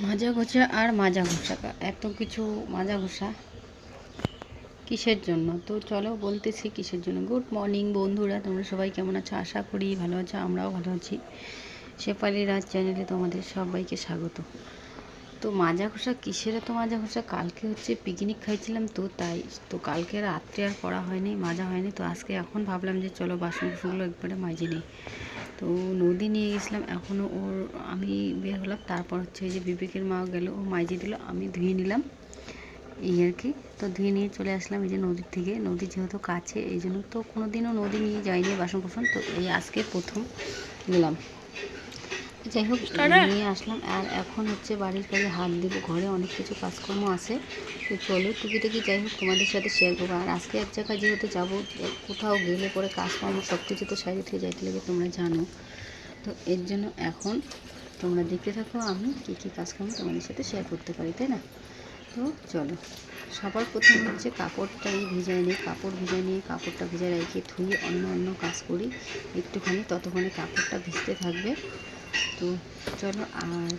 মাজা ঘষা আর মাজা ঘষা এত কিছু মাজা ঘষা কিসের জন্য? তো চলো বলতেছি কিসের জন্য। গুড মর্নিং বন্ধুরা, তোমরা সবাই কেমন আছো? আশা করি ভালো আছো, আমরাও ভালো আছি। শেফালি রাজ চ্যানেলে তোমাদের সবাইকে স্বাগত। তো মাজা ঘষা কিসের এত মাজা ঘষা কালকে হচ্ছে পিকনিক খাইছিলাম তো, তাই তো কালকে রাত্রে আর করা হয়নি, মাজা হয়নি, তো আজকে এখন ভাবলাম যে চলো বাসন কুসনগুলো একবারে মাজি নিই। তো নদী নিয়ে গেছিলাম এখনও ওর, আমি বের হলাম, তারপর হচ্ছে ওই যে বিবেকের মা গেল, ও মাইজে দিল, আমি ধুয়ে নিলাম, এই আর কি। তো ধুয়ে নিয়ে চলে আসলাম এই যে নদীর থেকে, নদী যেহেতু কাছে, এই জন্য তো কোনো দিনও নদী নিয়ে যাইনি বাসন কোসন তো এই আজকে প্রথম গেলাম। যাই হোক নিয়ে আসলাম। আর এখন হচ্ছে বাড়ির কাজে হাত দিব ঘরে অনেক কিছু কাজকর্ম আছে। তো চলো টুকিটাকি যাই হোক তোমাদের সাথে শেয়ার করব। আর আজকে এক জায়গায় যেহেতু যাব কোথাও গেলে পরে কাজকর্ম সব কিছু তো সাইডে থেকে যাইতে লাগে তোমরা জানো। তো এর জন্য এখন তোমরা দেখতে থাকো আমি কী কী কাজকর্ম তোমাদের সাথে শেয়ার করতে পারি তাই না? তো চলো সবার প্রথম হচ্ছে কাপড়টা ভিজাই নিই। কাপড় ভিজাই নিয়ে কাপড়টা ভিজায় রেখে ধুয়ে অন্য অন্য কাজ করি। একটুখানি ততক্ষণে কাপড়টা ভিজতে থাকবে। তো চলো আর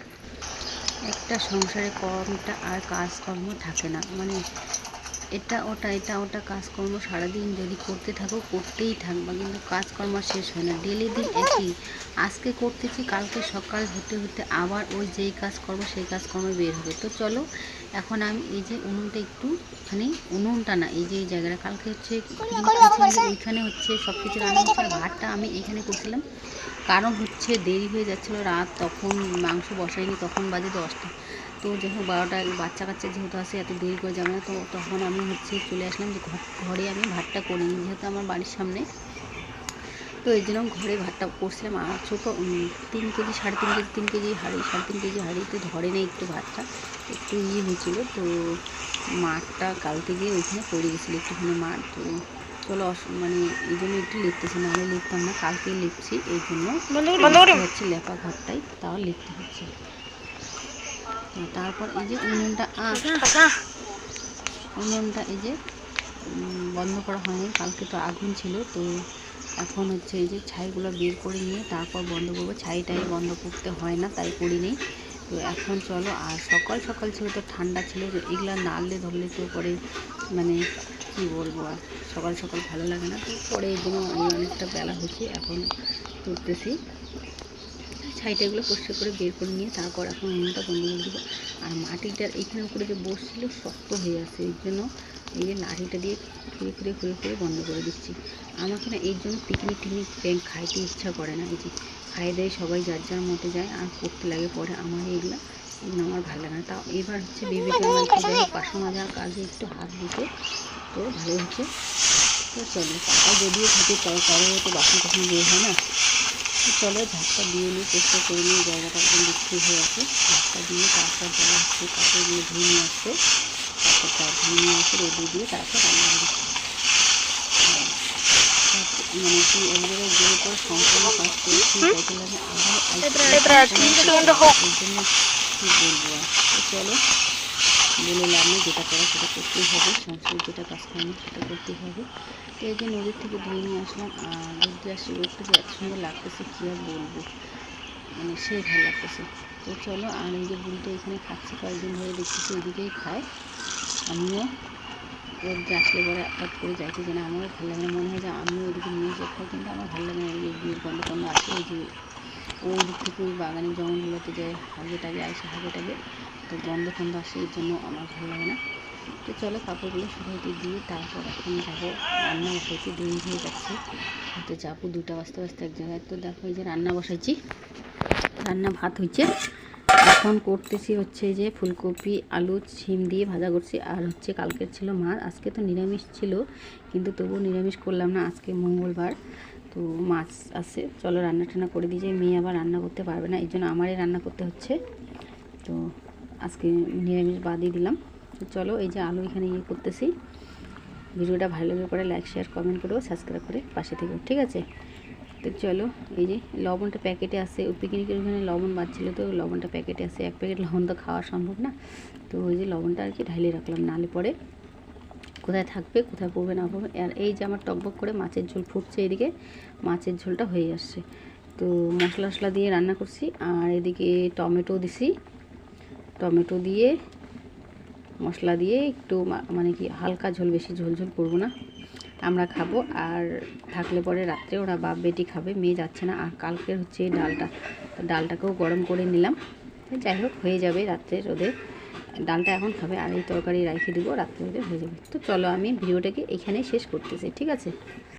একটা সংসারে কমটা আর কাজকর্ম থাকে না। মানে এটা ওটা এটা ওটা কাজকর্ম সারাদিন যদি করতে থাকো করতেই থাকবা কিন্তু কাজকর্ম শেষ হয় না। ডেলি দিন একই। আজকে করতেছি কালকে সকাল হতে হতে আবার ওই যেই কাজ করব সেই কাজকর্মে বের হবে। তো চলো এখন আমি এই যে উনুনটা একটু মানে উনুনটা না এই যে এই জায়গাটা কালকে হচ্ছে ওইখানে হচ্ছে সব কিছু রান্না হচ্ছে আর ভাতটা আমি এখানে করছিলাম। কারণ হচ্ছে দেরি হয়ে যাচ্ছিল রাত তখন মাংস বসাইনি তখন বাজে দশটা। তো যেহেতু বারোটা বাচ্চা কাচ্চা যেহেতু আসে এত দেরি করে যাবে না তো তখন আমি হচ্ছে চলে আসলাম যে ঘরে আমি ভাতটা করে নিই যেহেতু আমার বাড়ির সামনে। তো এই জন্য ঘরে ভাতটা করছিলাম আর ছোটো তিন কেজি সাড়ে তিন কেজি তিন কেজি হাঁড়ি সাড়ে তিন কেজি হাঁড়িতে ধরে নেই একটু ভাতটা একটু ইয়ে হয়েছিলো। তো মাঠটা কালকে গিয়ে ওইখানে পড়ে গেছিল একটুখানি মাঠ তো চলো মানে এই জন্য একটু লিখতেছি নাহলে লিখতাম না কালকে লিখছি এই জন্য হচ্ছে লেপা ঘরটাই তাও লিখতে হচ্ছে। তারপর এই যে উনুনটা উনুনটা এই যে বন্ধ করা হয়নি কালকে তো আগুন ছিল তো এখন হচ্ছে এই যে ছাইগুলো বের করে নিয়ে তারপর বন্ধ করব। ছাইটাই বন্ধ করতে হয় না তাই করি করিনি। তো এখন চলো আর সকাল সকাল ছিল তো ঠান্ডা ছিল তো এগুলো নাড়লে ধরলে তো পরে মানে কি বলব আর সকাল সকাল ভালো লাগে না। তো পরে এই জন্য আমি অনেকটা বেলা হচ্ছে এখন করতেছি। ছাইটাগুলো পরিষ্কার করে বের করে নিয়ে তারপর এখন উনুনটা বন্ধ করে দেবো। আর মাটিটার এখানে উপরে যে বসছিল শক্ত হয়ে আছে এই জন্য এই যে লাঠিটা দিয়ে খুঁড়ে খুঁড়ে খুঁড়ে খুঁড়ে বন্ধ করে দিচ্ছি। আমাকে না এই জন্য পিকনিক টিকনিক প্যান্ট খাইতে ইচ্ছা করে না। এই যে খাই দেয় সবাই যার যার মতো যায়, আর করতে লাগে পরে আমার এগুলো এগুলো আমার ভালো লাগে না। তাও এবার হচ্ছে বিবেকানন্দ যাই পাশা মাজার কাজে একটু হাত দিতে। তো ভালো হচ্ছে। তো চলো যদিও তাও কারও তো বাসন কখনো বের হয় না। চলো ঝাঁকটা দিয়ে নিই চেষ্টা করে নিই জায়গাটা একদম বিক্রি হয়ে আছে। ঝাঁকটা দিয়ে তারপর যারা হচ্ছে কাপড়গুলো ধুয়ে নিয়ে আসছে কাপড়টা ধুয়ে নিয়ে আসে রোদে দিয়ে তারপর রান্না করি মানে কি জায়গায় গিয়ে পরে সম্পূর্ণ কাজ করেছি জন্য আবার এই জন্য কী বলব চলো বলে লাভ নেই, যেটা করা সেটা করতেই হবে, সংসারে যেটা কাজ কর্ম সেটা করতেই হবে। তো এই যে নদীর থেকে ধুয়ে নিয়ে আসলাম, আর রোদ্রে আসি রোদটা যে এত সুন্দর লাগতেছে কী আর বলব? মানে সে ভালো লাগতেছে। তো চলো, আর এই যে বুড়িটা এখানে খাচ্ছে কয়েকদিন ধরে দেখতেছি এদিকেই খায়। আমিও রোদ্রে আসলে পরে হঠাৎ করে যাইতে জানে আমারও ভালো লাগে না, মনে হয় যে আমিও ওইদিকে নিয়ে যেতে খাই কিন্তু আমার ভালো লাগে না এই বিয়ের গন্ধ টন্ধ আসে, এই যে ওই থেকে ওই বাগানের জঙ্গলগুলোতে যে হাগে টাগে আসে হাগে টাগে। তো গন্ধ টন্ধ আসে, এই জন্য আমার ভালো লাগে না। তো চলো, কাপড়গুলো শুকাইতে দিয়ে তারপর এখন যাব। রান্না বসাইছি দেরি হয়ে যাচ্ছে। তো যাব দুটা বাজতে বাজতে এক জায়গায়। তো দেখো, এই যে রান্না বসাইছি। রান্না ভাত হয়েছে এখন করতেছি হচ্ছে যে ফুলকপি, আলু ছিম দিয়ে ভাজা করছি। আর হচ্ছে কালকের ছিল মাছ। আজকে তো নিরামিষ ছিল, কিন্তু তবুও নিরামিষ করলাম না। আজকে মঙ্গলবার। তো মাছ আছে। চলো, রান্না টান্না করে দিয়ে মেয়ে আবার রান্না করতে পারবে না। এই জন্য আমারই রান্না করতে হচ্ছে। তো আজকে নিরামিষ বাদই দিলাম। তো চলো এই যে আলু এখানে ইয়ে করতেছি। ভিডিওটা ভালো লাগে পরে লাইক শেয়ার কমেন্ট করো সাবস্ক্রাইব করে পাশে থেকো, ঠিক আছে? তো চলো এই যে লবণটা প্যাকেটে আছে পিকনিকের ওখানে লবণ বাঁচছিলো তো লবণটা প্যাকেটে আছে, এক প্যাকেট লবণ তো খাওয়া সম্ভব না। তো ওই যে লবণটা আর কি ঢালিয়ে রাখলাম, নালে পরে। কোথায় থাকবে, কোথায় পড়বে, না পড়বে, আর এই যে আমার টকবক করে মাছের ঝোল ফুটছে এদিকে, মাছের ঝোলটা হয়ে আসছে। তো মশলা টশলা দিয়ে রান্না করছি, আর এদিকে টমেটো দিছি। টমেটো দিয়ে, মশলা দিয়ে একটু মানে কি, হালকা ঝোল, বেশি ঝোল ঝোল করব না। আমরা খাব আর থাকলে পরে রাত্রে ওরা বাপ বেটি খাবে, মেয়ে যাচ্ছে না। আর কালকের হচ্ছে ডালটা ডালটাকেও গরম করে নিলাম। যাই হোক, হয়ে যাবে রাত্রে ওদের ডালটা এখন খাবে, আর এই তরকারি রাখে দেবো, রাত্রে ওদের হয়ে যাবে। তো চলো আমি ভিডিওটাকে এখানেই শেষ করতেছি, ঠিক আছে?